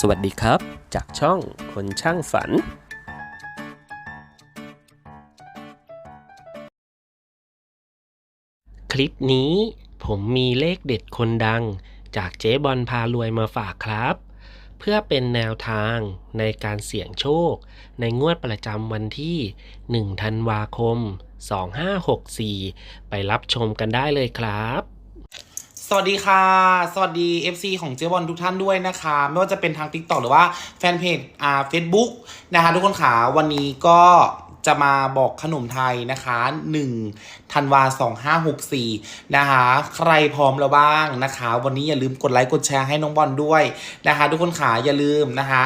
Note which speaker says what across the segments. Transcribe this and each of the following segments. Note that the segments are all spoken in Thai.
Speaker 1: สวัสดีครับ จากช่องคนช่างฝันคลิปนี้ผมมีเลขเด็ดคนดัง จากเจ๊บอลพารวยมาฝากครับ เพื่อเป็นแนวทางในการเสี่ยงโชค ในงวดประจำวันที่ 1 ธันวาคม 2564 ไปรับชมกันได้เลยครับ
Speaker 2: สวัสดีค่ะ สวัสดี FC ของเจ๊บอลทุกท่านด้วยนะคะ ไม่ว่าจะเป็นทาง TikTok หรือว่าแฟนเพจอ่า Facebook นะคะ ทุกคนขาวันนี้ก็จะมาบอกขนมไทยนะคะ1ธันวา2564 นะคะ ใครพร้อมแล้วบ้างนะคะ วันนี้อย่าลืมกดไลค์กดแชร์ให้น้องบอลด้วยนะคะ ทุกคนขาอย่าลืมนะคะ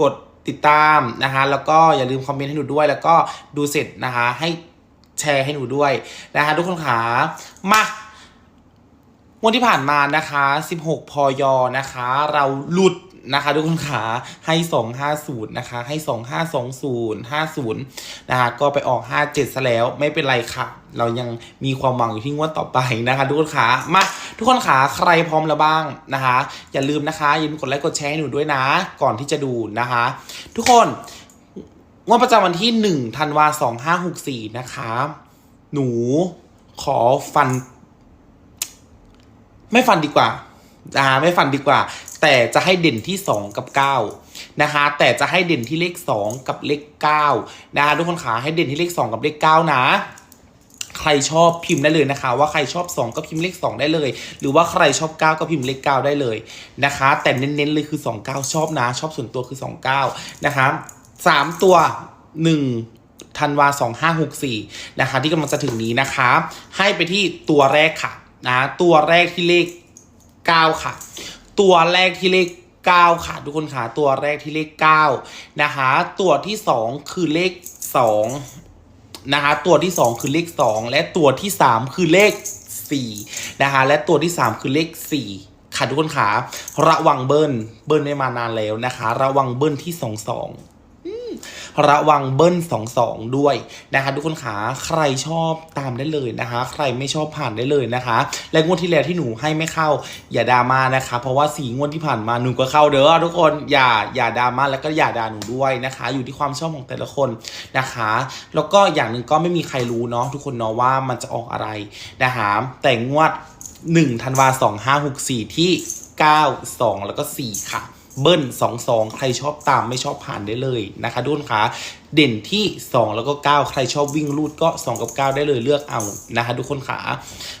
Speaker 2: กดติดตามนะคะ แล้วก็อย่าลืมคอมเมนต์ให้หนูด้วย แล้วก็ดูเสร็จนะคะให้แชร์ให้หนูด้วยนะคะ ทุกคนขามา วดที่ผ่านมานะคะ 16 พยนะคะ เราหลุดนะคะทุกคนขาให้ 250 นะคะ ให้ 2520 50 นะคะ ก็ไปออก 57 ซะแล้วไม่เป็นไรค่ะ เรายังมีความหวังอยู่ที่งวดต่อไปนะคะ ทุกคนขามาทุกคนขาใครพร้อมแล้วบ้างนะคะ อย่าลืมนะคะอย่าลืมกดไลค์กดแชร์ให้หนูด้วยนะ ก่อนที่จะดูนะคะ ทุกคนงวดประจำวันที่1ธันวา2564 นะคะ หนูขอฟัน ไม่ฟันดีกว่าอ่าไม่ฟันดีกว่า แต่จะให้เด่นที่ 2 กับ 9 นะคะ แต่จะให้เด่นที่เลข 2 กับเลข9นะคะทุกคนขาให้เด่นที่เลข 2 กับเลข 9 นะใครชอบพิมพ์ได้เลยนะคะ ว่าใครชอบ 2 ก็พิมพ์เลข 2 ได้เลย หรือว่าใครชอบ 9 ก็พิมพ์เลข 9 ได้เลยนะคะ แต่เน้นๆเลยคือ 29 ชอบนะ ชอบส่วนตัวคือ 29 นะคะสามตัว 1ธันวา2564 นะคะ ที่กำลังจะถึงนี้นะคะ ให้ไปที่ตัวแรกค่ะ นะตัวแรกที่เลข9ค่ะ ตัวแรกที่เลข9ค่ะ ทุกคนค่ะตัวแรกที่เลข9นะคะตัวที่2คือเลข2นะคะตัวที่2คือเลข2และตัวที่3คือเลข4นะคะและตัวที่3คือเลข4ค่ะทุกคนค่ะระวังเบิ้ลเบิ้ลไม่มานานแล้วนะคะ ระวังเบิ้ลที่2 2 ระวังเบิ้ลสองสองด้วยนะคะทุกคนขาใครชอบตามได้เลยนะคะ ใครไม่ชอบผ่านได้เลยนะคะ และงวดที่แล้วที่หนูให้ไม่เข้า อย่าดราม่านะคะ เพราะว่าสีงวดที่ผ่านมาหนูก็เข้าเด้อทุกคนอย่าอย่าดราม่าแล้วก็อย่าด่าหนูด้วยนะคะ อยู่ที่ความชอบของแต่ละคนนะคะ แล้วก็อย่างหนึ่งก็ไม่มีใครรู้เนาะทุกคนเนาะว่ามันจะออกอะไรนะคะแต่งวด1ธันวาสองห้าหกสี่ที่ 9 2 แล้วก็ 4 ค่ะ เบิ้ล2 2ใครชอบตามไม่ชอบผ่านได้เลยนะคะทุกคนคะเด่นที่ 2 แล้วก็ 9 ใครชอบวิ่งรูดก็ 2 กับ 9 ได้เลยเลือกเอานะคะทุกคนขา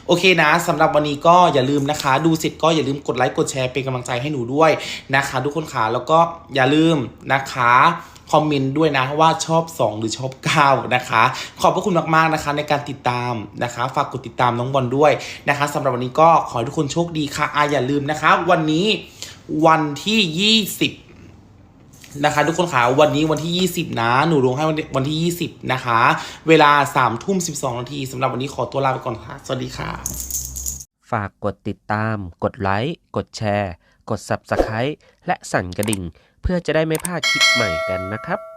Speaker 2: โอเคนะสำหรับวันนี้ก็อย่าลืมนะคะ ดูเสร็จก็อย่าลืมกดไลค์กดแชร์เป็นกำลังใจให้หนูด้วยนะคะ ทุกคนขาแล้วก็อย่าลืมนะคะคอมเมนต์ด้วยนะว่าชอบ 2 หรือชอบ 9 นะคะ ขอบพระคุณมากๆนะคะ ในการติดตามนะคะ ฝากกดติดตามน้องบอลด้วยนะคะสำหรับวันนี้ก็ขอให้ทุกคนโชคดีค่ะอาอย่าลืมนะคะ วันนี้ วันที่ 20 นะคะ ทุกคนค่ะวันนี้วันที่ 20 นะ หนูลงให้วันวันที่ 20 นะคะ เวลา3ทุ่ม 12 นาทีสำหรับวันนี้ขอตัวลาไปก่อนค่ะ สวัสดีค่ะ
Speaker 1: ฝากกดติดตาม กดไลค์กดแชร์ กด Subscribe และสั่นกระดิ่ง เพื่อจะได้ไม่พลาดคลิปใหม่กันนะครับ